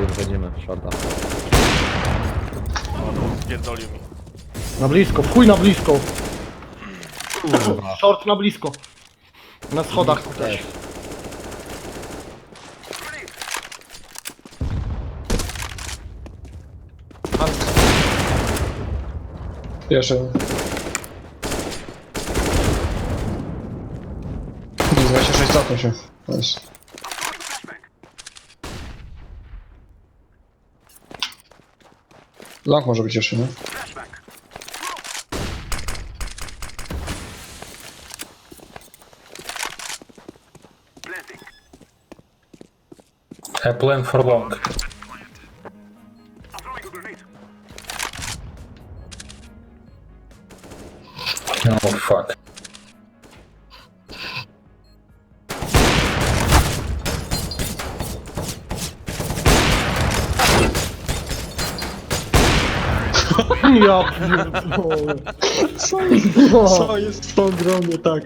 Już będziemy, shorta. No, spierdolił mi. Na blisko, w chuj na blisko. Kurwa. Short na blisko. Na schodach też. Jeszcze. Gdzieś 26 cofnął się. Nice. Long może być jeszcze, nie? I plan for long. Oh fuck. Ja pierdolę. Co jest w tą grą nie tak?